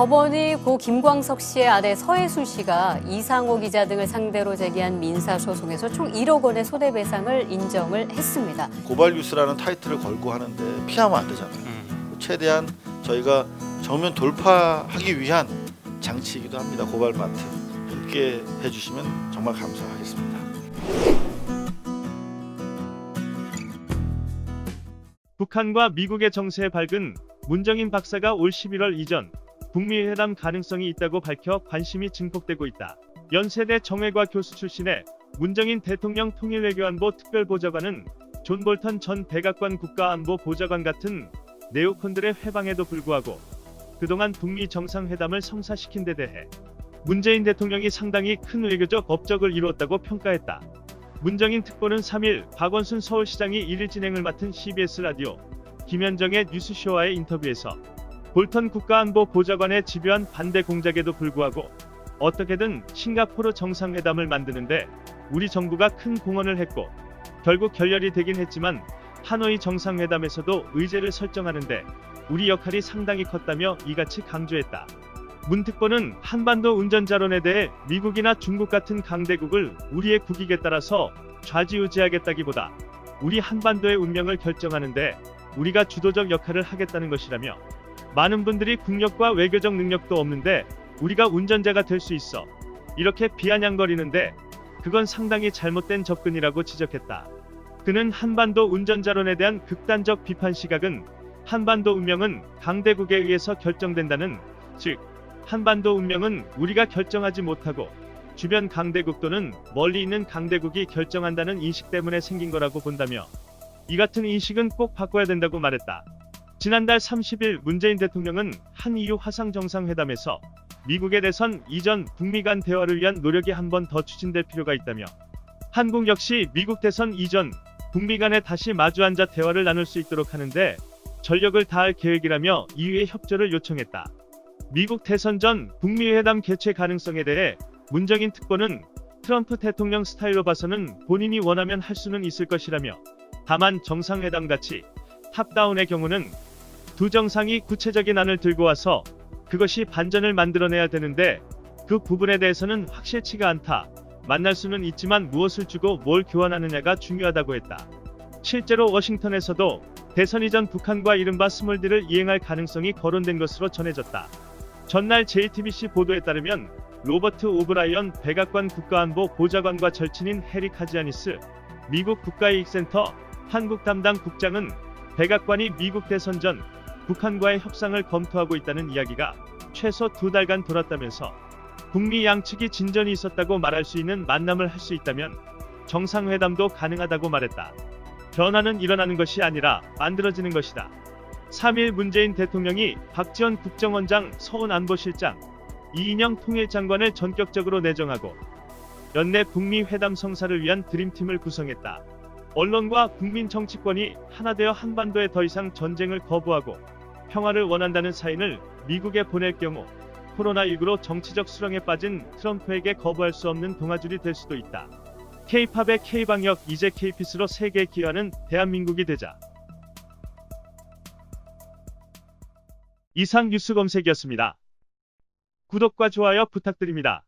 법원이 고 김광석 씨의 아내 서혜순 씨가 이상호 기자 등을 상대로 제기한 민사소송에서 총 1억 원의 손해배상을 인정을 했습니다. 고발 뉴스라는 타이틀을 걸고 하는데 피하면 안 되잖아요. 최대한 저희가 정면 돌파하기 위한 장치이기도 합니다. 고발 마트 함께 해주시면 정말 감사하겠습니다. 북한과 미국의 정세에 밝은 문정인 박사가 올 11월 이전 북미 회담 가능성이 있다고 밝혀 관심이 증폭되고 있다. 연세대 정외과 교수 출신의 문정인 대통령 통일외교안보 특별보좌관은 존 볼턴 전 백악관 국가안보 보좌관 같은 네오콘들의 회방에도 불구하고 그동안 북미 정상회담을 성사시킨 데 대해 문재인 대통령이 상당히 큰 외교적 업적을 이루었다고 평가했다. 문정인 특보는 3일 박원순 서울시장이 1일 진행을 맡은 CBS 라디오 김현정의 뉴스쇼와의 인터뷰에서 볼턴 국가안보 보좌관의 집요한 반대 공작에도 불구하고 어떻게든 싱가포르 정상회담을 만드는데 우리 정부가 큰 공헌을 했고 결국 결렬이 되긴 했지만 하노이 정상회담에서도 의제를 설정하는데 우리 역할이 상당히 컸다며 이같이 강조했다. 문 특보는 한반도 운전자론에 대해 미국이나 중국 같은 강대국을 우리의 국익에 따라서 좌지우지하겠다기보다 우리 한반도의 운명을 결정하는데 우리가 주도적 역할을 하겠다는 것이라며 많은 분들이 국력과 외교적 능력도 없는데 우리가 운전자가 될 수 있어 이렇게 비아냥거리는데 그건 상당히 잘못된 접근이라고 지적했다. 그는 한반도 운전자론에 대한 극단적 비판 시각은 한반도 운명은 강대국에 의해서 결정된다는 즉 한반도 운명은 우리가 결정하지 못하고 주변 강대국 또는 멀리 있는 강대국이 결정한다는 인식 때문에 생긴 거라고 본다며 이 같은 인식은 꼭 바꿔야 된다고 말했다. 지난달 30일 문재인 대통령은 한EU 화상 정상회담에서 미국의 대선 이전 북미 간 대화를 위한 노력이 한 번 더 추진될 필요가 있다며 한국 역시 미국 대선 이전 북미 간에 다시 마주 앉아 대화를 나눌 수 있도록 하는데 전력을 다할 계획이라며 이유의 협조를 요청했다. 미국 대선 전 북미 회담 개최 가능성에 대해 문정인 특보는 트럼프 대통령 스타일로 봐서는 본인이 원하면 할 수는 있을 것이라며 다만 정상회담 같이 탑다운의 경우는 두 정상이 구체적인 안을 들고 와서 그것이 반전을 만들어내야 되는데 그 부분에 대해서는 확실치가 않다. 만날 수는 있지만 무엇을 주고 뭘 교환하느냐가 중요하다고 했다. 실제로 워싱턴에서도 대선 이전 북한과 이른바 스몰딜을 이행할 가능성이 거론된 것으로 전해졌다. 전날 JTBC 보도에 따르면 로버트 오브라이언 백악관 국가안보 보좌관과 절친인 해리 카지아니스 미국 국가이익센터 한국 담당 국장은 백악관이 미국 대선 전 북한과의 협상을 검토하고 있다는 이야기가 최소 두 달간 돌았다면서 북미 양측이 진전이 있었다고 말할 수 있는 만남을 할 수 있다면 정상회담도 가능하다고 말했다. 변화는 일어나는 것이 아니라 만들어지는 것이다. 3일 문재인 대통령이 박지원 국정원장 서훈 안보실장 이인영 통일장관을 전격적으로 내정하고 연내 북미 회담 성사를 위한 드림팀을 구성했다. 언론과 국민 정치권이 하나 되어 한반도에 더 이상 전쟁을 거부하고 평화를 원한다는 사인을 미국에 보낼 경우 코로나19로 정치적 수렁에 빠진 트럼프에게 거부할 수 없는 동아줄이 될 수도 있다. K-팝의 K-방역 이제 K-피스로 세계에 기여하는 대한민국이 되자. 이상 뉴스 검색이었습니다. 구독과 좋아요 부탁드립니다.